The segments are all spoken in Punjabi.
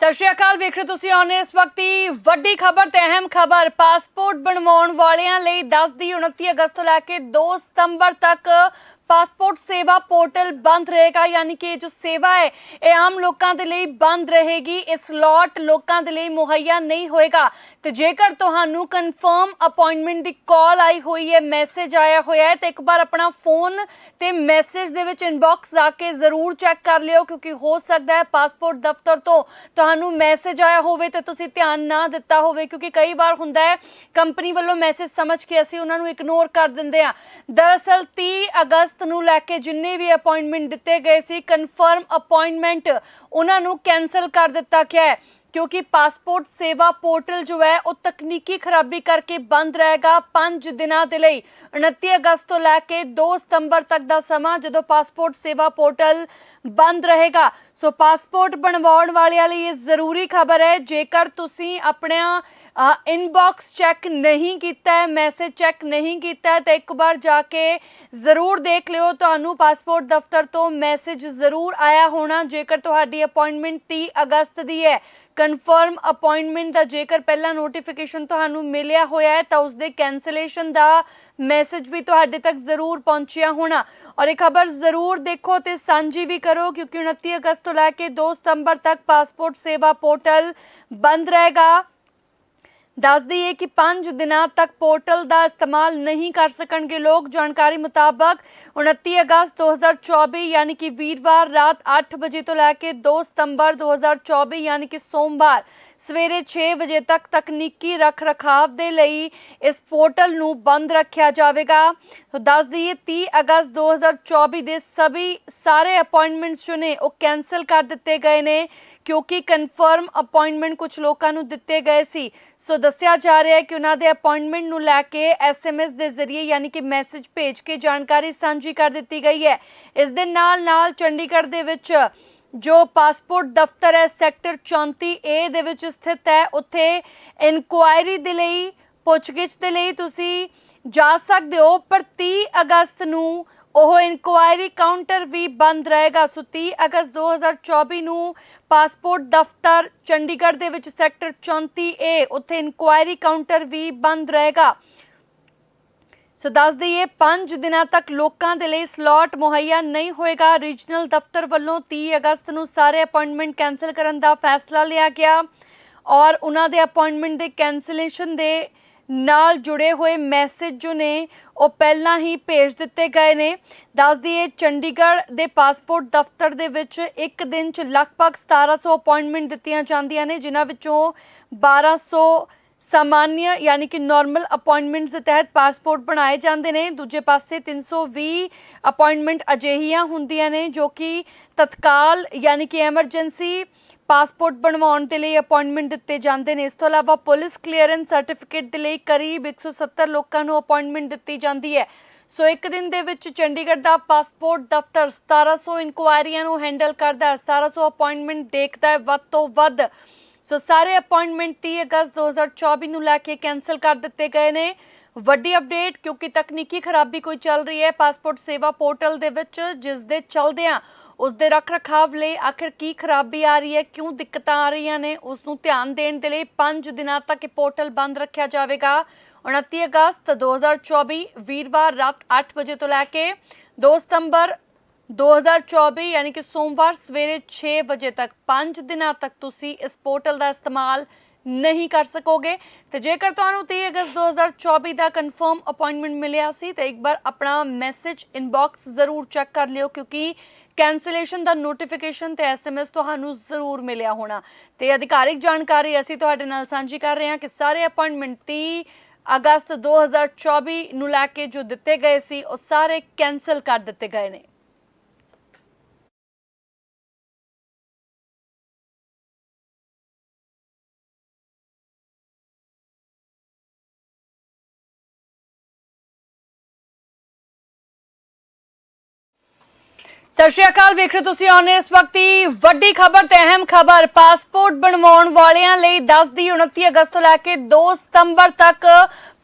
ਸਤਿ ਸ਼੍ਰੀ ਅਕਾਲ, ਵੇਖ ਰਹੇ ਹੋ ਤੁਸੀਂ ਆਨ ਇਸ ਵਕਤੀ ਵੱਡੀ ਖਬਰ ਤੇ ਅਹਿਮ ਖਬਰ। ਪਾਸਪੋਰਟ ਬਣਵਾਉਣ ਵਾਲਿਆਂ ਲਈ 10 ਦੀ 29 ਅਗਸਤ ਤੋਂ ਲੈ ਕੇ 2 ਸਤੰਬਰ ਤੱਕ ਪਾਸਪੋਰਟ ਸੇਵਾ ਪੋਰਟਲ ਬੰਦ ਰਹੇਗਾ, ਯਾਨੀ ਕਿ ਇਹ ਜੋ ਸੇਵਾ ਹੈ, ਇਹ ਆਮ ਲੋਕਾਂ ਦੇ ਲਈ ਬੰਦ ਰਹੇਗੀ। ਇਹ ਸਲੋਟ ਲੋਕਾਂ ਦੇ ਲਈ ਮੁਹੱਈਆ ਨਹੀਂ ਹੋਏਗਾ। ਤੇ ਜੇਕਰ ਤੁਹਾਨੂੰ ਕਨਫਰਮ ਅਪਾਇੰਟਮੈਂਟ ਦੀ ਕਾਲ ਆਈ ਹੋਈ ਹੈ ਮੈਸੇਜ ਆਇਆ ਹੋਇਆ ਹੈ, ਤੇ ਇੱਕ ਵਾਰ ਆਪਣਾ ਫੋਨ ਤੇ ਮੈਸੇਜ ਦੇ ਵਿੱਚ ਇਨਬਾਕਸ ਆ ਕੇ ਜ਼ਰੂਰ ਚੈੱਕ ਕਰ ਲਿਓ, ਕਿਉਂਕਿ ਹੋ ਸਕਦਾ ਹੈ ਪਾਸਪੋਰਟ ਦਫ਼ਤਰ ਤੋਂ ਤੁਹਾਨੂੰ ਮੈਸੇਜ ਆਇਆ ਹੋਵੇ ਤੇ ਤੁਸੀਂ ਧਿਆਨ ਨਾ ਦਿੱਤਾ ਹੋਵੇ, ਕਿਉਂਕਿ ਕਈ ਵਾਰ ਹੁੰਦਾ ਹੈ ਕੰਪਨੀ ਵੱਲੋਂ ਮੈਸੇਜ ਸਮਝ ਕੇ ਅਸੀਂ ਉਹਨਾਂ ਨੂੰ ਇਗਨੋਰ ਕਰ ਦਿੰਦੇ ਆ ਦਰਅਸਲ 30 ਅਗਸਤ ਨੂੰ ਲੈ ਕੇ ਜਿੰਨੇ ਵੀ ਅਪਾਇੰਟਮੈਂਟ ਦਿੱਤੇ ਗਏ ਸੀ ਕਨਫਰਮ ਅਪਾਇੰਟਮੈਂਟ ਉਹਨਾਂ ਨੂੰ ਕੈਨਸਲ ਕਰ ਦਿੱਤਾ ਗਿਆ ਹੈ। ਕਿਉਂਕਿ ਪਾਸਪੋਰਟ ਸੇਵਾ ਪੋਰਟਲ ਜੋ ਹੈ, ਉਹ ਤਕਨੀਕੀ ਖਰਾਬੀ ਕਰਕੇ ਬੰਦ ਰਹੇਗਾ 5 ਦਿਨਾਂ ਦੇ ਲਈ। 29 ਅਗਸਤ ਤੋਂ ਲੈ ਕੇ 2 ਸਤੰਬਰ ਤੱਕ ਦਾ ਸਮਾਂ ਜਦੋਂ ਪਾਸਪੋਰਟ ਸੇਵਾ ਪੋਰਟਲ ਬੰਦ ਰਹੇਗਾ। ਸੋ ਪਾਸਪੋਰਟ ਬਣਵਾਉਣ ਵਾਲਿਆਂ ਲਈ ਇਹ ਜ਼ਰੂਰੀ ਖਬਰ ਹੈ। ਜੇਕਰ ਤੁਸੀਂ ਆਪਣਾ ਇਨਬਾਕਸ ਚੈੱਕ ਨਹੀਂ ਕੀਤਾ ਹੈ ਮੈਸੇਜ ਚੈੱਕ ਨਹੀਂ ਕੀਤਾ ਤਾਂ ਇੱਕ ਵਾਰ ਜਾ ਕੇ ਜ਼ਰੂਰ ਦੇਖ ਲਿਓ, ਤੁਹਾਨੂੰ ਪਾਸਪੋਰਟ ਦਫ਼ਤਰ ਤੋਂ ਮੈਸੇਜ ਜ਼ਰੂਰ ਆਇਆ ਹੋਣਾ, ਜੇਕਰ ਤੁਹਾਡੀ ਅਪਾਇੰਟਮੈਂਟ 30 ਅਗਸਤ ਦੀ ਹੈ। ਕਨਫਰਮ ਅਪਾਇੰਟਮੈਂਟ ਦਾ ਜੇਕਰ ਪਹਿਲਾਂ ਨੋਟੀਫਿਕੇਸ਼ਨ ਤੁਹਾਨੂੰ ਮਿਲਿਆ ਹੋਇਆ ਹੈ, ਤਾਂ ਉਸ ਦੇ ਕੈਂਸਲੇਸ਼ਨ ਦਾ ਮੈਸੇਜ ਵੀ ਤੁਹਾਡੇ ਤੱਕ ਜ਼ਰੂਰ ਪਹੁੰਚਿਆ ਹੋਣਾ। ਔਰ ਇਹ ਖਬਰ ਜ਼ਰੂਰ ਦੇਖੋ ਤੇ ਸਾਂਝੀ ਵੀ ਕਰੋ, ਕਿਉਂਕਿ 29 ਅਗਸਤ ਤੋਂ ਲੈ ਕੇ 2 ਸਤੰਬਰ ਤੱਕ ਪਾਸਪੋਰਟ ਸੇਵਾ ਪੋਰਟਲ ਬੰਦ ਰਹੇਗਾ। ਦੱਸ ਦਈਏ ਕਿ 5 ਦਿਨਾਂ ਤੱਕ ਪੋਰਟਲ ਦਾ ਇਸਤੇਮਾਲ ਨਹੀਂ ਕਰ ਸਕਣਗੇ ਲੋਕ। ਜਾਣਕਾਰੀ ਮੁਤਾਬਕ 29 ਅਗਸਤ 2024 ਯਾਨੀ ਕਿ ਵੀਰਵਾਰ ਰਾਤ 8 ਵਜੇ ਤੋਂ ਲੈ ਕੇ 2 ਸਤੰਬਰ 2024 ਯਾਨੀ ਕਿ ਸੋਮਵਾਰ ਸਵੇਰੇ 6 ਵਜੇ ਤੱਕ ਤਕਨੀਕੀ ਰੱਖ ਰਖਾਵ ਦੇ ਲਈ ਇਸ ਪੋਰਟਲ ਨੂੰ ਬੰਦ ਰੱਖਿਆ ਜਾਵੇਗਾ। ਦੱਸ ਦਈਏ 30 ਅਗਸਤ 2024 ਦੇ ਸਭੀ ਸਾਰੇ ਅਪਾਇੰਟਮੈਂਟਸ ਜੋ ਨੇ ਉਹ ਕੈਨਸਲ ਕਰ ਦਿੱਤੇ ਗਏ ਨੇ। ਕਿਉਂਕਿ ਕਨਫਰਮ ਅਪਾਇੰਟਮੈਂਟ ਕੁਝ ਲੋਕਾਂ ਨੂੰ ਦਿੱਤੇ ਗਏ ਸੀ। ਸੋ ਦੱਸਿਆ ਜਾ ਰਿਹਾ ਹੈ ਕਿ ਉਹਨਾਂ ਦੇ ਅਪਾਇੰਟਮੈਂਟ ਨੂੰ ਲੈ ਕੇ ਐਸਐਮਐਸ ਦੇ ਜ਼ਰੀਏ ਯਾਨੀ ਕਿ ਮੈਸੇਜ ਭੇਜ ਕੇ ਜਾਣਕਾਰੀ ਸਾਂਝੀ ਕਰ ਦਿੱਤੀ ਗਈ ਹੈ। ਇਸ ਦੇ ਨਾਲ ਨਾਲ ਚੰਡੀਗੜ੍ਹ ਦੇ ਵਿੱਚ ਜੋ ਪਾਸਪੋਰਟ ਦਫ਼ਤਰ ਹੈ ਸੈਕਟਰ 34 ਏ ਦੇ ਵਿੱਚ ਸਥਿਤ ਹੈ, ਉੱਥੇ ਇਨਕੁਆਇਰੀ ਦੇ ਲਈ, ਪੁੱਛਗਿੱਛ ਦੇ ਲਈ ਤੁਸੀਂ ਜਾ ਸਕਦੇ ਹੋ, ਪਰ 30 ਅਗਸਤ ਨੂੰ ਉਹ ਇਨਕੁਆਇਰੀ ਕਾਊਂਟਰ ਵੀ ਬੰਦ ਰਹੇਗਾ ਸੋ 30 ਅਗਸਤ 2024 ਨੂੰ ਪਾਸਪੋਰਟ ਦਫ਼ਤਰ ਚੰਡੀਗੜ੍ਹ ਦੇ ਵਿੱਚ ਸੈਕਟਰ 34 ਏ ਉੱਥੇ ਇਨਕੁਆਇਰੀ ਕਾਊਂਟਰ ਵੀ ਬੰਦ ਰਹੇਗਾ। ਸੋ ਦੱਸ ਦਈਏ 5 ਦਿਨਾਂ ਤੱਕ ਲੋਕਾਂ ਦੇ ਲਈ ਸਲੋਟ ਮੁਹੱਈਆ ਨਹੀਂ ਹੋਏਗਾ। ਰੀਜਨਲ ਦਫ਼ਤਰ ਵੱਲੋਂ 30 ਅਗਸਤ ਨੂੰ ਸਾਰੇ ਅਪਾਇੰਟਮੈਂਟ ਕੈਨਸਲ ਕਰਨ ਦਾ ਫੈਸਲਾ ਲਿਆ ਗਿਆ ਔਰ ਉਹਨਾਂ ਦੇ ਅਪਾਇੰਟਮੈਂਟ ਦੇ ਕੈਂਸਲੇਸ਼ਨ ਦੇ ਨਾਲ ਜੁੜੇ ਹੋਏ ਮੈਸੇਜ ਜੋ ਨੇ, ਉਹ ਪਹਿਲਾਂ ਹੀ ਭੇਜ ਦਿੱਤੇ ਗਏ ਨੇ। ਦੱਸ ਦਈਏ, ਚੰਡੀਗੜ੍ਹ ਦੇ ਪਾਸਪੋਰਟ ਦਫ਼ਤਰ ਦੇ ਵਿੱਚ ਇੱਕ ਦਿਨ 'ਚ ਲਗਭਗ 1700 ਅਪਾਇੰਟਮੈਂਟ ਦਿੱਤੀਆਂ ਜਾਂਦੀਆਂ ਨੇ, ਜਿਨ੍ਹਾਂ ਵਿੱਚੋਂ 1200 ਸਾਮਾਨਯ ਯਾਨੀ ਕਿ ਨਾਰਮਲ ਅਪਾਇੰਟਮੈਂਟਸ ਦੇ ਤਹਿਤ ਪਾਸਪੋਰਟ ਬਣਾਏ ਜਾਂਦੇ ਨੇ। ਦੂਜੇ ਪਾਸੇ 320 ਅਪਾਇੰਟਮੈਂਟ ਅਜਿਹੀਆਂ ਹੁੰਦੀਆਂ ਨੇ ਜੋ ਕਿ ਤਤਕਾਲ ਯਾਨੀ ਕਿ ਐਮਰਜੈਂਸੀ ਪਾਸਪੋਰਟ ਬਣਵਾਉਣ ਦੇ ਲਈ ਅਪਾਇੰਟਮੈਂਟ ਦਿੱਤੇ ਜਾਂਦੇ ਨੇ। ਇਸ ਤੋਂ ਇਲਾਵਾ ਪੁਲਿਸ ਕਲੀਅਰੈਂਸ ਸਰਟੀਫਿਕੇਟ ਦੇ ਲਈ ਕਰੀਬ 170 ਲੋਕਾਂ ਨੂੰ ਅਪਾਇੰਟਮੈਂਟ ਦਿੱਤੀ ਜਾਂਦੀ ਹੈ। ਸੋ ਇੱਕ ਦਿਨ ਦੇ ਵਿੱਚ ਚੰਡੀਗੜ੍ਹ ਦਾ ਪਾਸਪੋਰਟ ਦਫ਼ਤਰ 1700 ਇਨਕੁਆਇਰੀਆਂ ਨੂੰ ਹੈਂਡਲ ਕਰਦਾ ਹੈ। 1700 ਅਪਾਇੰਟਮੈਂਟ ਦੇਖਦਾ ਹੈ। ਵੱਧ ਤੋਂ ਵੱਧ ਸੋ ਸਾਰੇ ਅਪਾਇੰਟਮੈਂਟ 30 ਅਗਸਤ 2024 ਨੂੰ ਲੈ ਕੇ ਕੈਨਸਲ ਕਰ ਦਿੱਤੇ ਗਏ ਨੇ। ਵੱਡੀ ਅਪਡੇਟ ਕਿਉਂਕਿ ਤਕਨੀਕੀ ਖਰਾਬੀ ਕੋਈ ਚੱਲ ਰਹੀ ਹੈ ਪਾਸਪੋਰਟ ਸੇਵਾ ਪੋਰਟਲ ਦੇ ਵਿੱਚ ਜਿਸ ਦੇ ਚਲਦਿਆਂ ਉਸ ਦੇ ਰੱਖ ਰਖਾਵ ਲਈ ਆਖਿਰ ਕੀ ਖਰਾਬੀ ਆ ਰਹੀ ਹੈ, ਕਿਉਂ ਦਿੱਕਤਾਂ ਆ ਰਹੀਆਂ ਨੇ ਉਸ ਨੂੰ ਧਿਆਨ ਦੇਣ ਦੇ ਲਈ 5 ਦਿਨਾਂ ਤੱਕ ਇਹ ਪੋਰਟਲ ਬੰਦ ਰੱਖਿਆ ਜਾਵੇਗਾ। 29 ਅਗਸਤ 2024 ਵੀਰਵਾਰ ਰਾਤ 8 ਵਜੇ ਤੋਂ ਲੈ ਕੇ 2 ਸਤੰਬਰ 2024 ਯਾਨੀ ਕਿ ਸੋਮਵਾਰ ਸਵੇਰੇ 6 ਵਜੇ ਤੱਕ 5 ਦਿਨਾਂ ਤੱਕ ਤੁਸੀਂ ਇਸ ਪੋਰਟਲ ਦਾ ਇਸਤੇਮਾਲ ਨਹੀਂ ਕਰ ਸਕੋਗੇ। ਤੇ ਜੇਕਰ ਤੁਹਾਨੂੰ 30 ਅਗਸਤ 2024 ਦਾ ਕਨਫਰਮ ਅਪਾਇੰਟਮੈਂਟ ਮਿਲਿਆ ਸੀ, ਤਾਂ ਇੱਕ ਵਾਰ ਆਪਣਾ ਮੈਸੇਜ ਇਨਬਾਕਸ ਜ਼ਰੂਰ ਚੈੱਕ ਕਰ ਲਿਓ, ਕਿਉਂਕਿ ਕੈਂਸਲੇਸ਼ਨ ਦਾ ਨੋਟੀਫਿਕੇਸ਼ਨ ਤੇ ਐਸਐਮਐਸ ਤੁਹਾਨੂੰ ਜ਼ਰੂਰ ਮਿਲਿਆ ਹੋਣਾ। ਤੇ ਅਧਿਕਾਰਿਕ ਜਾਣਕਾਰੀ ਅਸੀਂ ਤੁਹਾਡੇ ਨਾਲ ਸਾਂਝੀ ਕਰ ਰਹੇ ਹਾਂ ਕਿ ਸਾਰੇ ਅਪਾਇੰਟਮੈਂਟ 30 ਅਗਸਤ 2024 ਨੂੰ ਲੈ ਕੇ ਜੋ ਦਿੱਤੇ ਗਏ ਸੀ, ਉਹ ਸਾਰੇ ਕੈਂਸਲ ਕਰ ਦਿੱਤੇ ਗਏ ਨੇ। ਸਤਿ ਸ਼੍ਰੀ ਅਕਾਲ ਵੇਖ ਰਹੇ ਹੋ ਤੁਸੀਂ ਆਨ ਇਸ ਵਕਤੀ ਵੱਡੀ ਖਬਰ ਤੇ ਅਹਿਮ ਖਬਰ। ਪਾਸਪੋਰਟ ਬਣਵਾਉਣ ਵਾਲਿਆਂ ਲਈ 10 ਦੀ 29 ਅਗਸਤ ਤੋਂ ਲੈ ਕੇ 2 ਸਤੰਬਰ ਤੱਕ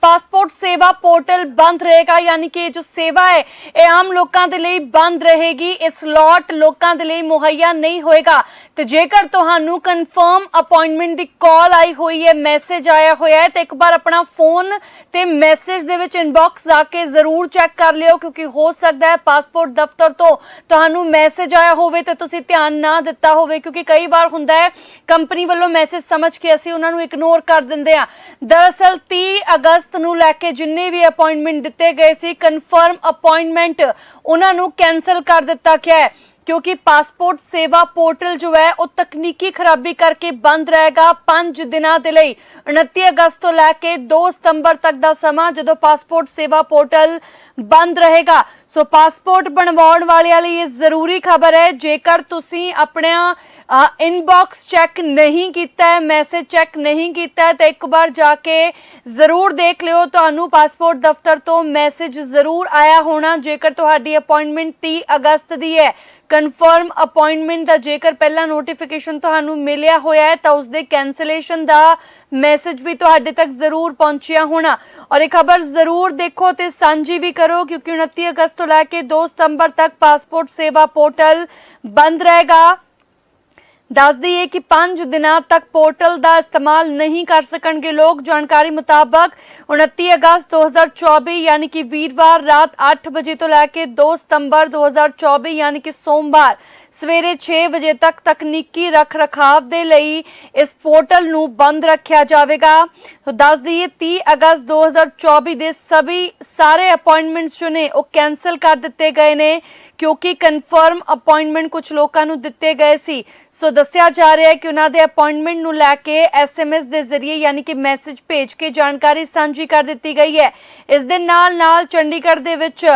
ਪਾਸਪੋਰਟ ਸੇਵਾ ਪੋਰਟਲ ਬੰਦ ਰਹੇਗਾ, ਯਾਨੀ ਕਿ ਇਹ ਜੋ ਸੇਵਾ ਹੈ, ਇਹ ਆਮ ਲੋਕਾਂ ਦੇ ਲਈ ਬੰਦ ਰਹੇਗੀ ਇਹ ਸਲੋਟ ਲੋਕਾਂ ਦੇ ਲਈ ਮੁਹੱਈਆ ਨਹੀਂ ਹੋਏਗਾ। ਤੇ ਜੇਕਰ ਤੁਹਾਨੂੰ ਕਨਫਰਮ ਅਪਾਇੰਟਮੈਂਟ ਦੀ ਕਾਲ ਆਈ ਹੋਈ ਹੈ ਮੈਸੇਜ ਆਇਆ ਹੋਇਆ ਹੈ, ਤੇ ਇੱਕ ਵਾਰ ਆਪਣਾ ਫੋਨ ਤੇ ਮੈਸੇਜ ਦੇ ਵਿੱਚ ਇਨਬਾਕਸ ਜਾ ਕੇ ਜ਼ਰੂਰ ਚੈੱਕ ਕਰ ਲਿਓ, ਕਿਉਂਕਿ ਹੋ ਸਕਦਾ ਹੈ ਪਾਸਪੋਰਟ ਦਫ਼ਤਰ ਤੋਂ ਤੁਹਾਨੂੰ ਮੈਸੇਜ ਆਇਆ ਹੋਵੇ ਤੇ ਤੁਸੀਂ ਧਿਆਨ ਨਾ ਦਿੱਤਾ ਹੋਵੇ, ਕਿਉਂਕਿ ਕਈ ਵਾਰ ਹੁੰਦਾ ਹੈ ਕੰਪਨੀ ਵੱਲੋਂ ਮੈਸੇਜ ਸਮਝ ਕੇ ਅਸੀਂ ਉਹਨਾਂ ਨੂੰ ਇਗਨੋਰ ਕਰ ਦਿੰਦੇ ਆ ਦਰਅਸਲ 30 ਅਗਸਤ ਨੂੰ ਲੈ ਕੇ ਜਿੰਨੇ ਵੀ ਅਪਾਇੰਟਮੈਂਟ ਦਿੱਤੇ ਗਏ ਸੀ ਕਨਫਰਮ ਅਪਾਇੰਟਮੈਂਟ ਉਹਨਾਂ ਨੂੰ ਕੈਨਸਲ ਕਰ ਦਿੱਤਾ ਗਿਆ ਹੈ। ਕਿਉਂਕਿ ਪਾਸਪੋਰਟ ਸੇਵਾ ਪੋਰਟਲ ਜੋ ਹੈ, ਉਹ ਤਕਨੀਕੀ ਖਰਾਬੀ ਕਰਕੇ ਬੰਦ ਰਹੇਗਾ 5 ਦਿਨਾਂ ਦੇ ਲਈ। 29 ਅਗਸਤ ਤੋਂ ਲੈ ਕੇ 2 ਸਤੰਬਰ ਤੱਕ ਦਾ ਸਮਾਂ ਜਦੋਂ ਪਾਸਪੋਰਟ ਸੇਵਾ ਪੋਰਟਲ ਬੰਦ ਰਹੇਗਾ। ਸੋ ਪਾਸਪੋਰਟ ਬਣਵਾਉਣ ਵਾਲਿਆਂ ਲਈ ਇਹ ਜ਼ਰੂਰੀ ਖਬਰ ਹੈ। ਜੇਕਰ ਤੁਸੀਂ ਆਪਣਾ ਇਨਬਾਕਸ ਚੈੱਕ ਨਹੀਂ ਕੀਤਾ ਹੈ ਮੈਸੇਜ ਚੈੱਕ ਨਹੀਂ ਕੀਤਾ, ਤਾਂ ਇੱਕ ਵਾਰ ਜਾ ਕੇ ਜ਼ਰੂਰ ਦੇਖ ਲਿਓ। ਤੁਹਾਨੂੰ ਪਾਸਪੋਰਟ ਦਫ਼ਤਰ ਤੋਂ ਮੈਸੇਜ ਜ਼ਰੂਰ ਆਇਆ ਹੋਣਾ। ਜੇਕਰ ਤੁਹਾਡੀ ਅਪਾਇੰਟਮੈਂਟ 30 ਅਗਸਤ ਦੀ ਹੈ ਕਨਫਰਮ ਅਪਾਇੰਟਮੈਂਟ ਦਾ ਜੇਕਰ ਪਹਿਲਾਂ ਨੋਟੀਫਿਕੇਸ਼ਨ ਤੁਹਾਨੂੰ ਮਿਲਿਆ ਹੋਇਆ ਹੈ, ਤਾਂ ਉਸ ਦੇ ਕੈਂਸਲੇਸ਼ਨ ਦਾ ਮੈਸੇਜ ਵੀ ਤੁਹਾਡੇ ਤੱਕ ਜ਼ਰੂਰ ਪਹੁੰਚਿਆ ਹੋਣਾ। ਔਰ ਇਹ ਖਬਰ ਜ਼ਰੂਰ ਦੇਖੋ ਤੇ ਸਾਂਝੀ ਵੀ ਕਰੋ, ਕਿਉਂਕਿ 29 ਅਗਸਤ ਤੋਂ ਲੈ ਕੇ 2 ਸਤੰਬਰ ਤੱਕ ਪਾਸਪੋਰਟ ਸੇਵਾ ਪੋਰਟਲ ਬੰਦ ਰਹੇਗਾ। ਦੱਸ ਦਈਏ ਕਿ 5 ਦਿਨਾਂ ਤੱਕ ਪੋਰਟਲ ਦਾ ਇਸਤੇਮਾਲ ਨਹੀਂ ਕਰ ਸਕਣਗੇ ਲੋਕ। ਜਾਣਕਾਰੀ ਮੁਤਾਬਕ 29 ਅਗਸਤ 2024 ਯਾਨੀ ਕਿ ਵੀਰਵਾਰ ਰਾਤ 8 ਵਜੇ ਤੋਂ ਲੈ ਕੇ 2 ਸਤੰਬਰ 2024 ਯਾਨੀ ਕਿ ਸੋਮਵਾਰ ਸਵੇਰੇ 6 ਵਜੇ ਤੱਕ ਤਕਨੀਕੀ ਰੱਖ ਰਖਾਵ ਦੇ ਲਈ ਇਸ ਪੋਰਟਲ ਨੂੰ ਬੰਦ ਰੱਖਿਆ ਜਾਵੇਗਾ। ਤਾਂ ਦੱਸ ਦਈਏ 30 ਅਗਸਤ 2024 ਦੇ ਸਭੀ ਸਾਰੇ ਅਪਾਇੰਟਮੈਂਟਸ ਜੋ ਨੇ, ਉਹ ਕੈਨਸਲ ਕਰ ਦਿੱਤੇ ਗਏ ਨੇ, ਕਿਉਂਕਿ ਕਨਫਰਮ ਅਪਾਇੰਟਮੈਂਟ ਕੁਝ ਲੋਕਾਂ ਨੂੰ ਦਿੱਤੇ ਗਏ ਸੀ। ਸੋ ਦੱਸਿਆ ਜਾ ਰਿਹਾ ਹੈ ਕਿ ਉਹਨਾਂ ਦੇ ਅਪਾਇੰਟਮੈਂਟ ਨੂੰ ਲੈ ਕੇ ਐਸਐਮਐਸ ਦੇ ਜ਼ਰੀਏ ਯਾਨੀ ਕਿ ਮੈਸੇਜ ਭੇਜ ਕੇ ਜਾਣਕਾਰੀ ਸਾਂਝੀ ਕਰ ਦਿੱਤੀ ਗਈ ਹੈ। ਇਸ ਦੇ ਨਾਲ ਨਾਲ ਚੰਡੀਗੜ੍ਹ ਦੇ ਵਿੱਚ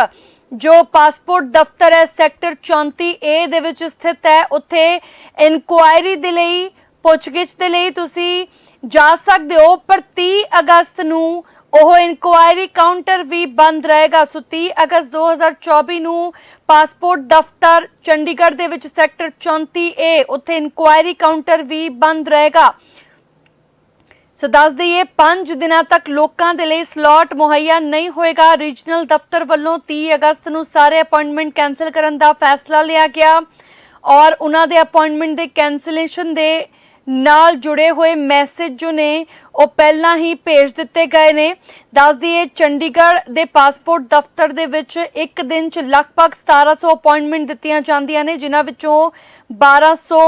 ਜੋ ਪਾਸਪੋਰਟ ਦਫ਼ਤਰ ਹੈ ਸੈਕਟਰ 34 ਏ ਦੇ ਵਿੱਚ ਸਥਿਤ ਹੈ, ਉੱਥੇ ਇਨਕੁਆਇਰੀ ਦੇ ਲਈ, ਪੁੱਛਗਿੱਛ ਦੇ ਲਈ ਤੁਸੀਂ ਜਾ ਸਕਦੇ ਹੋ, ਪਰ 30 ਅਗਸਤ ਨੂੰ ਉਹ ਇਨਕੁਆਇਰੀ ਕਾਊਂਟਰ ਵੀ ਬੰਦ ਰਹੇਗਾ। ਸੋ 30 ਅਗਸਤ 2024 ਨੂੰ ਪਾਸਪੋਰਟ ਦਫ਼ਤਰ ਚੰਡੀਗੜ੍ਹ ਦੇ ਵਿੱਚ ਸੈਕਟਰ 34 ਏ, ਉੱਥੇ ਇਨਕੁਆਇਰੀ ਕਾਊਂਟਰ ਵੀ ਬੰਦ ਰਹੇਗਾ। ਸੋ ਦੱਸ ਦਈਏ 5 ਦਿਨਾਂ ਤੱਕ ਲੋਕਾਂ ਦੇ ਲਈ ਸਲਾਟ ਮੁਹੱਈਆ ਨਹੀਂ ਹੋਏਗਾ। ਰੀਜਨਲ ਦਫ਼ਤਰ ਵੱਲੋਂ 30 ਅਗਸਤ ਨੂੰ ਸਾਰੇ ਅਪਾਇੰਟਮੈਂਟ ਕੈਨਸਲ ਕਰਨ ਦਾ ਫੈਸਲਾ ਲਿਆ ਗਿਆ ਔਰ ਉਹਨਾਂ ਦੇ ਅਪਾਇੰਟਮੈਂਟ ਦੇ ਕੈਂਸਲੇਸ਼ਨ ਦੇ ਨਾਲ ਜੁੜੇ ਹੋਏ ਮੈਸੇਜ ਜੋ ਨੇ, ਉਹ ਪਹਿਲਾਂ ਹੀ ਭੇਜ ਦਿੱਤੇ ਗਏ ਨੇ। ਦੱਸ ਦਈਏ, ਚੰਡੀਗੜ੍ਹ ਦੇ ਪਾਸਪੋਰਟ ਦਫ਼ਤਰ ਦੇ ਵਿੱਚ ਇੱਕ ਦਿਨ 'ਚ ਲਗਭਗ 1700 ਅਪਾਇੰਟਮੈਂਟ ਦਿੱਤੀਆਂ ਜਾਂਦੀਆਂ ਨੇ, ਜਿਨ੍ਹਾਂ ਵਿੱਚੋਂ 1200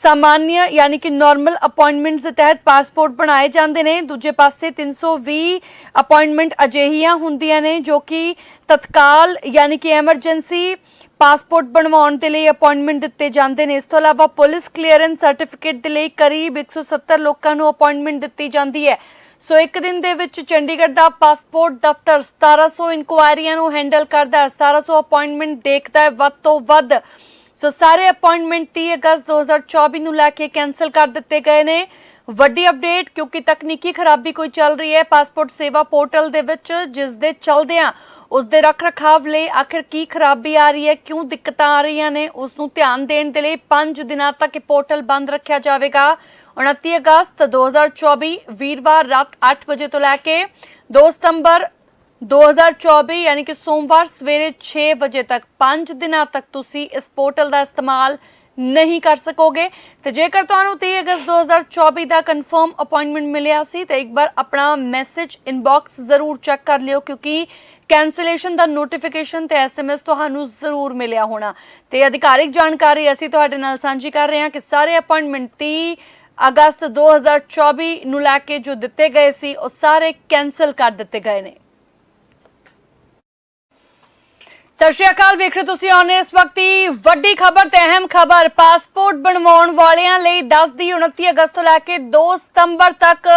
ਸਾਮਾਨਯ ਯਾਨੀ ਕਿ ਨਾਰਮਲ ਅਪਾਇੰਟਮੈਂਟਸ ਦੇ ਤਹਿਤ ਪਾਸਪੋਰਟ ਬਣਾਏ ਜਾਂਦੇ ਨੇ। ਦੂਜੇ ਪਾਸੇ 320 ਅਪਾਇੰਟਮੈਂਟ ਅਜਿਹੀਆਂ ਹੁੰਦੀਆਂ ਨੇ, ਜੋ ਕਿ ਤਤਕਾਲ, ਯਾਨੀ ਕਿ ਐਮਰਜੈਂਸੀ ਪਾਸਪੋਰਟ ਬਣਵਾਉਣ ਦੇ ਲਈ ਅਪਾਇੰਟਮੈਂਟ ਦਿੱਤੇ ਜਾਂਦੇ ਨੇ। ਇਸ ਤੋਂ ਇਲਾਵਾ ਪੁਲਿਸ ਕਲੀਅਰੈਂਸ ਸਰਟੀਫਿਕੇਟ ਦੇ ਲਈ ਕਰੀਬ 170 ਲੋਕਾਂ ਨੂੰ ਅਪਾਇੰਟਮੈਂਟ ਦਿੱਤੀ ਜਾਂਦੀ ਹੈ। ਸੋ ਇੱਕ ਦਿਨ ਦੇ ਵਿੱਚ ਚੰਡੀਗੜ੍ਹ ਦਾ ਪਾਸਪੋਰਟ ਦਫ਼ਤਰ 1700 ਇਨਕੁਆਇਰੀਆਂ ਨੂੰ ਹੈਂਡਲ ਕਰਦਾ ਹੈ। 1700 ਅਪਾਇੰਟਮੈਂਟ ਦੇਖਦਾ ਹੈ ਵੱਧ ਤੋਂ ਵੱਧ। ਸੋ ਸਾਰੇ ਅਪਾਇੰਟਮੈਂਟ 30 ਅਗਸਤ 2024 ਨੂੰ ਲੈ ਕੇ ਕੈਨਸਲ ਕਰ ਦਿੱਤੇ ਗਏ ਨੇ। ਵੱਡੀ ਅਪਡੇਟ, ਕਿਉਂਕਿ ਤਕਨੀਕੀ ਖਰਾਬੀ ਕੋਈ ਚੱਲ ਰਹੀ ਹੈ, ਪਾਸਪੋਰਟ ਸੇਵਾ ਪੋਰਟਲ ਦੇ ਵਿੱਚ, ਜਿਸ ਦੇ ਚਲਦਿਆਂ ਉਸ ਦੇ ਰੱਖ ਰਖਾਵ ਲਈ ਆਖਿਰ ਕੀ ਖਰਾਬੀ ਆ ਰਹੀ ਹੈ, ਕਿਉਂ ਦਿੱਕਤਾਂ ਆ ਰਹੀਆਂ ਨੇ ਉਸ ਨੂੰ ਧਿਆਨ ਦੇਣ ਦੇ ਲਈ 5 ਦਿਨਾਂ ਤੱਕ ਇਹ ਪੋਰਟਲ ਬੰਦ ਰੱਖਿਆ ਜਾਵੇਗਾ। 29 ਅਗਸਤ 2024 ਵੀਰਵਾਰ ਰਾਤ 8 ਵਜੇ ਤੋਂ ਲੈ ਕੇ 2 ਸਤੰਬਰ 2024 ਯਾਨੀ ਕਿ ਸੋਮਵਾਰ ਸਵੇਰੇ 6 ਵਜੇ ਤੱਕ 5 ਦਿਨਾਂ ਤੱਕ ਤੁਸੀਂ ਇਸ ਪੋਰਟਲ ਦਾ ਇਸਤੇਮਾਲ ਨਹੀਂ ਕਰ ਸਕੋਗੇ। ਤੇ ਜੇਕਰ ਤੁਹਾਨੂੰ 30 ਅਗਸਤ 2024 ਦਾ ਕਨਫਰਮ ਅਪਾਇੰਟਮੈਂਟ ਮਿਲਿਆ ਸੀ, ਤਾਂ ਇੱਕ ਵਾਰ ਆਪਣਾ ਮੈਸੇਜ ਇਨਬਾਕਸ ਜ਼ਰੂਰ ਚੈੱਕ ਕਰ ਲਿਓ, ਕਿਉਂਕਿ ਕੈਂਸਲੇਸ਼ਨ ਦਾ ਨੋਟੀਫਿਕੇਸ਼ਨ ਤੇ ਐਸਐਮਐਸ ਤੁਹਾਨੂੰ ਜ਼ਰੂਰ ਮਿਲਿਆ ਹੋਣਾ। ਤੇ ਅਧਿਕਾਰਿਕ ਜਾਣਕਾਰੀ ਅਸੀਂ ਤੁਹਾਡੇ ਨਾਲ ਸਾਂਝੀ ਕਰ ਰਹੇ ਹਾਂ ਕਿ ਸਾਰੇ ਅਪਾਇੰਟਮੈਂਟ 30 ਅਗਸਤ 2024 ਨੂੰ ਲੈ ਕੇ ਜੋ ਦਿੱਤੇ ਗਏ ਸੀ, ਉਹ ਸਾਰੇ ਕੈਂਸਲ ਕਰ ਦਿੱਤੇ ਗਏ ਨੇ। ਸਤਿ ਸ਼੍ਰੀ ਅਕਾਲ, ਵੇਖ ਰਹੇ ਹੋ ਤੁਸੀਂ ਆਨ ਇਸ ਵਕਤੀ ਵੱਡੀ ਖਬਰ ਤੇ ਅਹਿਮ ਖਬਰ। ਪਾਸਪੋਰਟ ਬਣਵਾਉਣ ਵਾਲਿਆਂ ਲਈ 10 ਦੀ 29 ਅਗਸਤ ਤੋਂ ਲੈ ਕੇ 2 ਸਤੰਬਰ ਤੱਕ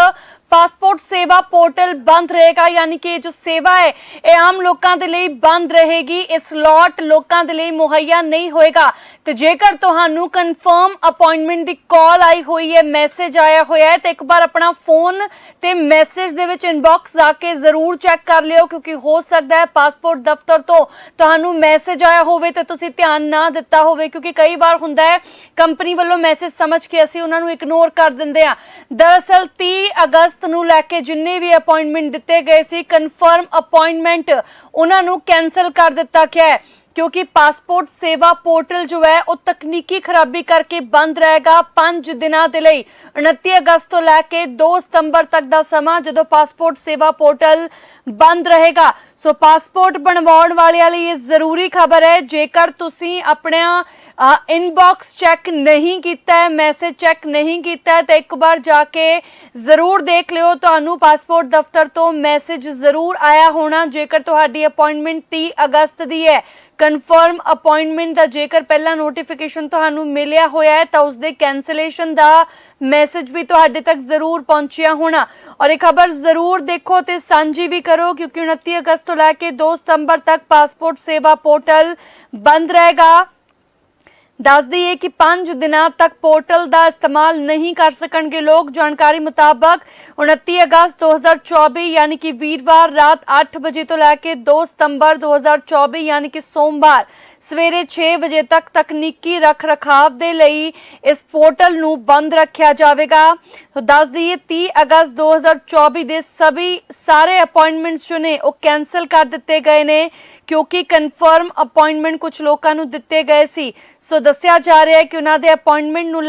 ਪਾਸਪੋਰਟ ਸੇਵਾ ਪੋਰਟਲ ਬੰਦ ਰਹੇਗਾ, ਯਾਨੀ ਕਿ ਇਹ ਜੋ ਸੇਵਾ ਹੈ, ਇਹ ਆਮ ਲੋਕਾਂ ਦੇ ਲਈ ਬੰਦ ਰਹੇਗੀ। ਇਹ ਸਲੋਟ ਲੋਕਾਂ ਦੇ ਲਈ ਮੁਹੱਈਆ ਨਹੀਂ ਹੋਏਗਾ। ਤੇ ਜੇਕਰ ਤੁਹਾਨੂੰ ਕਨਫਰਮ ਅਪਾਇੰਟਮੈਂਟ ਦੀ ਕਾਲ ਆਈ ਹੋਈ ਹੈ ਮੈਸੇਜ ਆਇਆ ਹੋਇਆ ਹੈ, ਤੇ ਇੱਕ ਵਾਰ ਆਪਣਾ ਫੋਨ ਤੇ ਮੈਸੇਜ ਦੇ ਵਿੱਚ ਇਨਬਾਕਸ ਆ ਕੇ ਜ਼ਰੂਰ ਚੈੱਕ ਕਰ ਲਿਓ, ਕਿਉਂਕਿ ਹੋ ਸਕਦਾ ਹੈ ਪਾਸਪੋਰਟ ਦਫ਼ਤਰ ਤੋਂ ਤੁਹਾਨੂੰ ਮੈਸੇਜ ਆਇਆ ਹੋਵੇ ਤੇ ਤੁਸੀਂ ਧਿਆਨ ਨਾ ਦਿੱਤਾ ਹੋਵੇ, ਕਿਉਂਕਿ ਕਈ ਵਾਰ ਹੁੰਦਾ ਹੈ ਕੰਪਨੀ ਵੱਲੋਂ ਮੈਸੇਜ ਸਮਝ ਕੇ ਅਸੀਂ ਉਹਨਾਂ ਨੂੰ ਇਗਨੋਰ ਕਰ ਦਿੰਦੇ ਆ ਦਰਅਸਲ 30 ਅਗਸਤ ਅਗਸਤ ਨੂੰ ਲੈ ਕੇ ਜਿੰਨੇ ਵੀ ਅਪਾਇੰਟਮੈਂਟ ਦਿੱਤੇ ਗਏ ਸੀ ਕਨਫਰਮ ਅਪਾਇੰਟਮੈਂਟ ਉਹਨਾਂ ਨੂੰ ਕੈਨਸਲ ਕਰ ਦਿੱਤਾ ਗਿਆ ਹੈ। ਕਿਉਂਕਿ ਪਾਸਪੋਰਟ ਸੇਵਾ ਪੋਰਟਲ ਜੋ ਹੈ, ਉਹ ਤਕਨੀਕੀ ਖਰਾਬੀ ਕਰਕੇ ਬੰਦ ਰਹੇਗਾ 5 ਦਿਨਾਂ ਦੇ ਲਈ। 29 ਅਗਸਤ ਤੋਂ ਲੈ ਕੇ 2 ਸਤੰਬਰ ਤੱਕ ਦਾ ਸਮਾਂ ਜਦੋਂ ਪਾਸਪੋਰਟ ਸੇਵਾ ਪੋਰਟਲ ਬੰਦ ਰਹੇਗਾ। ਸੋ ਪਾਸਪੋਰਟ ਬਣਵਾਉਣ ਵਾਲਿਆਂ ਲਈ ਇਹ ਜ਼ਰੂਰੀ ਖਬਰ ਹੈ। ਜੇਕਰ ਤੁਸੀਂ ਆਪਣਾ ਇਨਬਾਕਸ ਚੈੱਕ ਨਹੀਂ ਕੀਤਾ ਹੈ ਮੈਸੇਜ ਚੈੱਕ ਨਹੀਂ ਕੀਤਾ ਹੈ, ਤਾਂ ਇੱਕ ਵਾਰ ਜਾ ਕੇ ਜ਼ਰੂਰ ਦੇਖ ਲਿਓ। ਤੁਹਾਨੂੰ ਪਾਸਪੋਰਟ ਦਫ਼ਤਰ ਤੋਂ ਮੈਸੇਜ ਜ਼ਰੂਰ ਆਇਆ ਹੋਣਾ। ਜੇਕਰ ਤੁਹਾਡੀ ਅਪਾਇੰਟਮੈਂਟ 30 ਅਗਸਤ ਦੀ ਹੈ ਕਨਫਰਮ ਅਪਾਇੰਟਮੈਂਟ ਦਾ ਜੇਕਰ ਪਹਿਲਾਂ ਨੋਟੀਫਿਕੇਸ਼ਨ ਤੁਹਾਨੂੰ ਮਿਲਿਆ ਹੋਇਆ ਹੈ, ਤਾਂ ਉਸ ਦੇ ਕੈਂਸਲੇਸ਼ਨ ਦਾ ਮੈਸੇਜ ਵੀ ਤੁਹਾਡੇ ਤੱਕ ਜ਼ਰੂਰ ਪਹੁੰਚਿਆ ਹੋਣਾ। ਔਰ ਇਹ ਖਬਰ ਜ਼ਰੂਰ ਦੇਖੋ ਤੇ ਸਾਂਝੀ ਵੀ ਕਰੋ, ਕਿਉਂਕਿ 29 ਅਗਸਤ ਤੋਂ ਲੈ ਕੇ 2 ਸਤੰਬਰ ਤੱਕ ਪਾਸਪੋਰਟ ਸੇਵਾ ਪੋਰਟਲ ਬੰਦ ਰਹੇਗਾ। ਦੱਸ ਦਈਏ ਕਿ 5 ਦਿਨਾਂ ਤੱਕ ਪੋਰਟਲ ਦਾ ਇਸਤੇਮਾਲ ਨਹੀਂ ਕਰ ਸਕਣਗੇ ਲੋਕ। ਜਾਣਕਾਰੀ ਮੁਤਾਬਕ 29 ਅਗਸਤ 2024 ਯਾਨੀ ਕਿ ਵੀਰਵਾਰ ਰਾਤ 8 ਵਜੇ ਤੋਂ ਲੈ ਕੇ 2 ਸਤੰਬਰ 2024 ਯਾਨੀ ਕਿ ਸੋਮਵਾਰ ਸਵੇਰੇ 6 ਵਜੇ ਤੱਕ ਤਕਨੀਕੀ ਰੱਖ ਰਖਾਵ ਦੇ ਲਈ ਇਸ ਪੋਰਟਲ ਨੂੰ ਬੰਦ ਰੱਖਿਆ ਜਾਵੇਗਾ। ਤਾਂ ਦੱਸ ਦਈਏ 30 ਅਗਸਤ 2024 ਦੇ ਸਭੀ ਸਾਰੇ ਅਪਾਇੰਟਮੈਂਟਸ ਜੋ ਨੇ ਉਹ ਕੈਨਸਲ ਕਰ ਦਿੱਤੇ ਗਏ ਨੇ। ਕਿਉਂਕਿ ਕਨਫਰਮ ਅਪਾਇੰਟਮੈਂਟ ਕੁਝ ਲੋਕਾਂ ਨੂੰ ਦਿੱਤੇ ਗਏ ਸੀ। ਸੋ ਦੱਸਿਆ ਜਾ ਰਿਹਾ ਹੈ ਕਿ ਉਹਨਾਂ ਦੇ ਅਪਾਇੰਟਮੈਂਟ ਨੂੰ